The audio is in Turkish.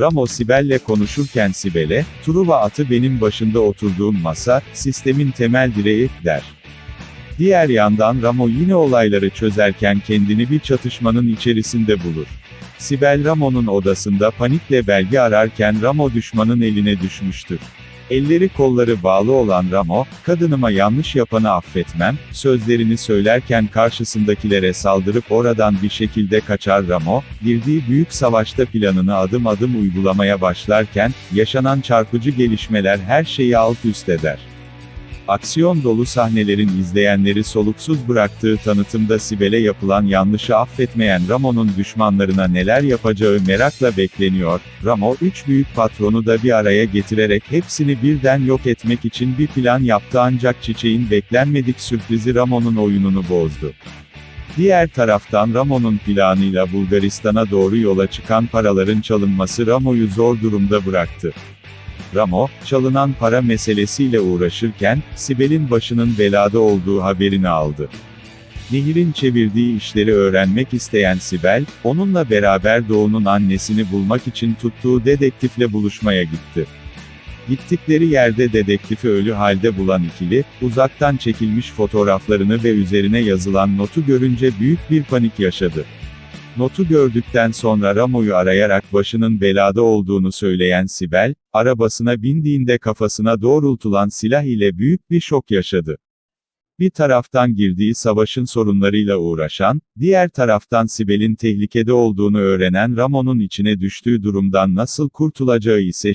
Ramo Sibel'le konuşurken Sibel'e, Truva atı benim başında oturduğum masa, sistemin temel direği, der. Diğer yandan Ramo yine olayları çözerken kendini bir çatışmanın içerisinde bulur. Sibel Ramo'nun odasında panikle belge ararken Ramo düşmanın eline düşmüştür. Elleri kolları bağlı olan Ramo, kadınıma yanlış yapanı affetmem, sözlerini söylerken karşısındakilere saldırıp oradan bir şekilde kaçar Ramo, girdiği büyük savaşta planını adım adım uygulamaya başlarken, yaşanan çarpıcı gelişmeler her şeyi alt üst eder. Aksiyon dolu sahnelerin izleyenleri soluksuz bıraktığı tanıtımda Sibel'e yapılan yanlışı affetmeyen Ramo'nun düşmanlarına neler yapacağı merakla bekleniyor. Ramo, üç büyük patronu da bir araya getirerek hepsini birden yok etmek için bir plan yaptı ancak Çiçek'in beklenmedik sürprizi Ramo'nun oyununu bozdu. Diğer taraftan Ramo'nun planıyla Bulgaristan'a doğru yola çıkan paraların çalınması Ramo'yu zor durumda bıraktı. Ramo, çalınan para meselesiyle uğraşırken, Sibel'in başının belada olduğu haberini aldı. Nehir'in çevirdiği işleri öğrenmek isteyen Sibel, onunla beraber Doğu'nun annesini bulmak için tuttuğu dedektifle buluşmaya gitti. Gittikleri yerde dedektifi ölü halde bulan ikili, uzaktan çekilmiş fotoğraflarını ve üzerine yazılan notu görünce büyük bir panik yaşadı. Notu gördükten sonra Ramo'yu arayarak başının belada olduğunu söyleyen Sibel, arabasına bindiğinde kafasına doğrultulan silah ile büyük bir şok yaşadı. Bir taraftan girdiği savaşın sorunlarıyla uğraşan, diğer taraftan Sibel'in tehlikede olduğunu öğrenen Ramo'nun içine düştüğü durumdan nasıl kurtulacağı ise